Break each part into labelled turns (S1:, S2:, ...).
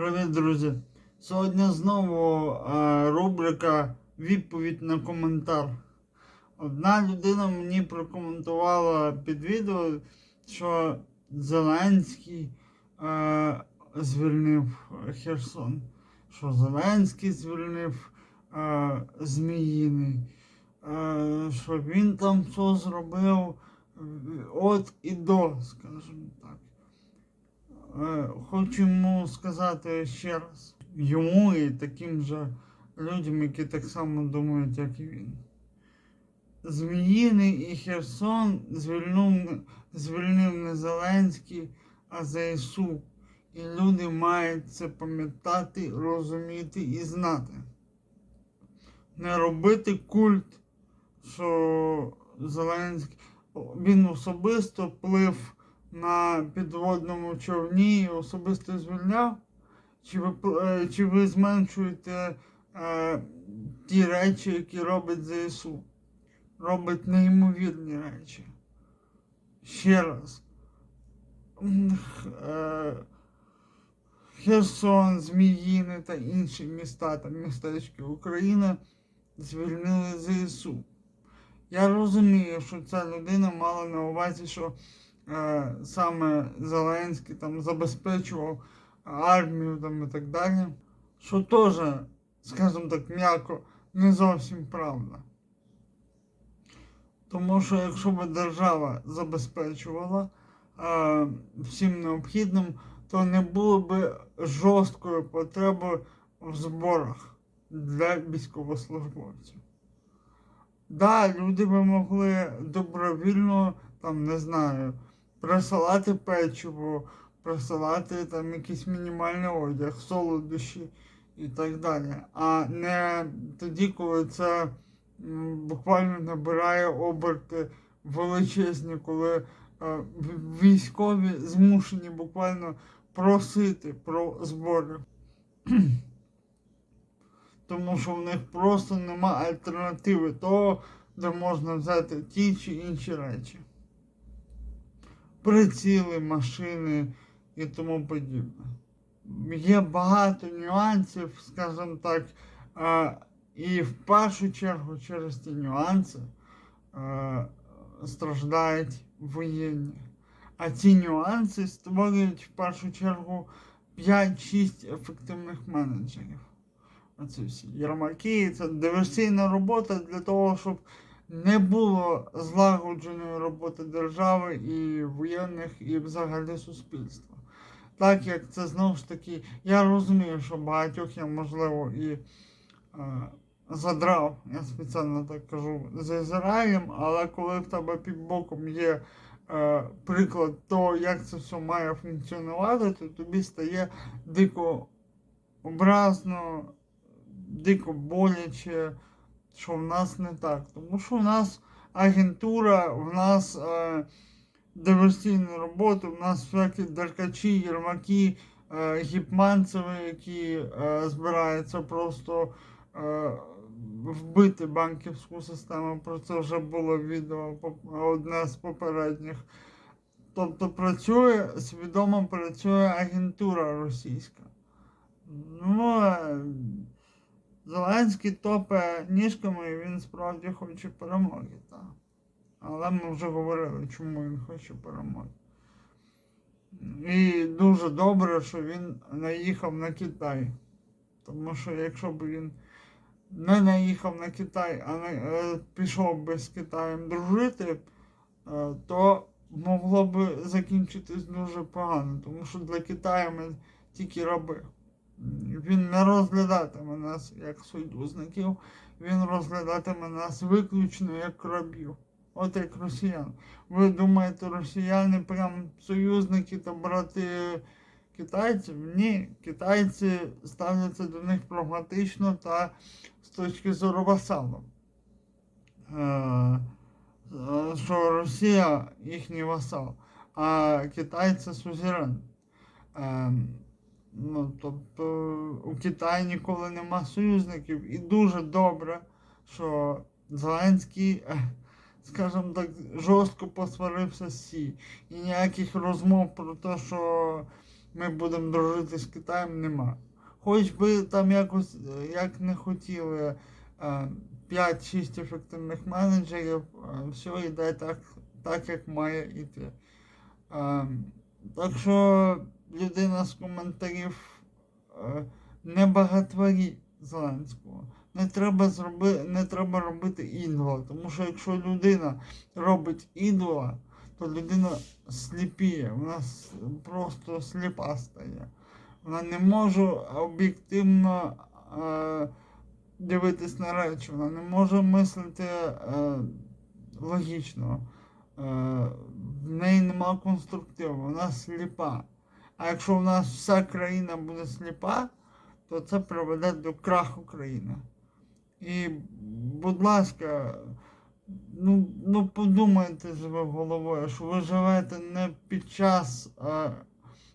S1: Привіт, друзі! Сьогодні знову е, рубрика Відповідь на коментар. Одна людина мені прокоментувала під відео, що Зеленський е, звільнив Херсон. Що Зеленський звільнив е, Зміїний, е, що він там все зробив от і до, скажімо так. Е, Хочу сказати ще раз. Йому і таким же людям, які так само думають, як і він. Зміїний і Херсон звільнив, звільнив не Зеленський, а ЗСУ. І люди мають це пам'ятати, розуміти і знати. Не робити культ, що Зеленський він особисто плив на підводному човні особисто звільняв? Чи ви, е, чи ви зменшуєте е, ті речі, які робить ЗСУ? Робить неймовірні речі. Ще раз. Е, Херсон, Зміїни та інші міста та містечки України звільнили ЗСУ. Я розумію, що ця людина мала на увазі, що саме Зеленський там забезпечував армію там, і так далі. Що теж, скажімо так, м'яко, не зовсім правда. Тому що якщо б держава забезпечувала е, всім необхідним, то не було б жорсткої потреби в зборах для військовослужбовців. Да, люди би могли добровільно, там, не знаю, присилати печиво, присилати там якийсь мінімальний одяг, солодощі і так далі. А не тоді, коли це буквально набирає оберти величезні, коли е, військові змушені буквально просити про збори. Тому що в них просто нема альтернативи того, де можна взяти ті чи інші речі. Приціли, машини і тому подібне. Є багато нюансів, скажімо так, і в першу чергу через ті нюанси страждають воєнні. А ці нюанси створюють в першу чергу 5-6 ефективних менеджерів. Оце всі ярмаки, це диверсійна робота для того, щоб не було злагодженої роботи держави і воєнних, і взагалі суспільства. Так як це знову ж таки, я розумію, що багатьох я можливо і е, задрав, я спеціально так кажу, з Ізраїлем, але коли в тебе під боком є е, приклад того, як це все має функціонувати, то тобі стає дико образно, дико боляче, що в нас не так. Тому що в нас агентура, в нас е, диверсійні роботи, в нас всякі деркачі, єрмаки, е, гіпманцеви, які е, збираються просто е, вбити банківську систему. Про це вже було відео одне з попередніх. Тобто працює, свідомо працює агентура російська. Ну, е, Зеленський топе ніжками, і він справді хоче перемоги, так. Але ми вже говорили, чому він хоче перемоги. І дуже добре, що він наїхав на Китай. Тому що якщо б він не наїхав на Китай, а не, е, пішов би з Китаєм дружити, е, то могло б закінчитись дуже погано. Тому що для Китаю ми тільки раби. Він не розглядатиме нас як союзників, він розглядатиме нас виключно як рабів. От як росіян. Ви думаєте, росіяни прям союзники та брати китайців? Ні, китайці ставляться до них прагматично та з точки зору васалу. Е, що Росія їхній васал, а Китай це сузерен. Е, Ну, тобто у Китаї ніколи нема союзників. І дуже добре, що Зеленський, е, скажімо так, жорстко посварився з Сі. І ніяких розмов про те, що ми будемо дружити з Китаєм, нема. Хоч би там якось е, як не хотіли е, 5-6 ефективних менеджерів, е, все йде так, так як має йти. Е, Так що людина з коментарів е, не багатворіть Зеленського. Не треба, зроби, не треба робити ідола, тому що якщо людина робить ідола, то людина сліпіє, вона просто сліпа стає. Вона не може об'єктивно е, дивитись на речі, вона не може мислити е, логічно. Е, в неї нема конструктиву, вона сліпа. А якщо в нас вся країна буде сліпа, то це приведе до краху країни. І, будь ласка, ну, ну подумайте з головою, що ви живете не під час е,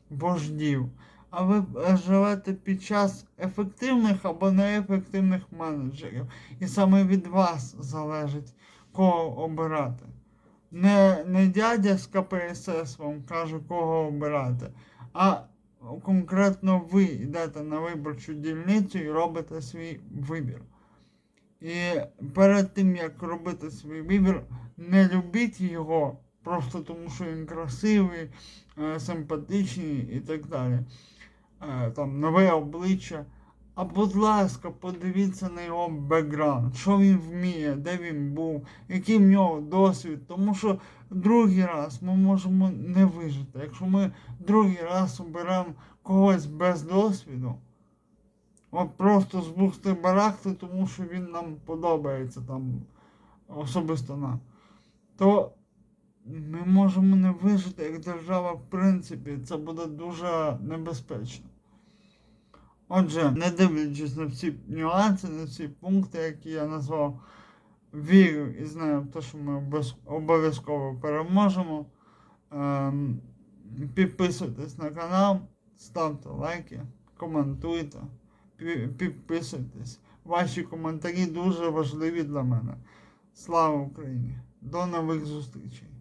S1: вождів, а ви е, живете під час ефективних або неефективних менеджерів. І саме від вас залежить, кого обирати. Не, не дядя з КПСС вам каже, кого обирати, а конкретно ви йдете на виборчу дільницю і робите свій вибір. І перед тим, як робити свій вибір, не любіть його просто тому, що він красивий, е, симпатичний і так далі. Е, Там нове обличчя. А будь ласка, подивіться на його бекграунд, що він вміє, де він був, який в нього досвід. Тому що другий раз ми можемо не вижити. Якщо ми другий раз оберемо когось без досвіду, от просто з барахти, тому що він нам подобається там особисто нам, то ми можемо не вижити як держава, в принципі, це буде дуже небезпечно. Отже, не дивлячись на всі нюанси, на всі пункти, які я назвав, вірю і знаю в те, що ми обов'язково переможемо. Ем, підписуйтесь на канал, ставте лайки, коментуйте, підписуйтесь. Ваші коментарі дуже важливі для мене. Слава Україні! До нових зустрічей!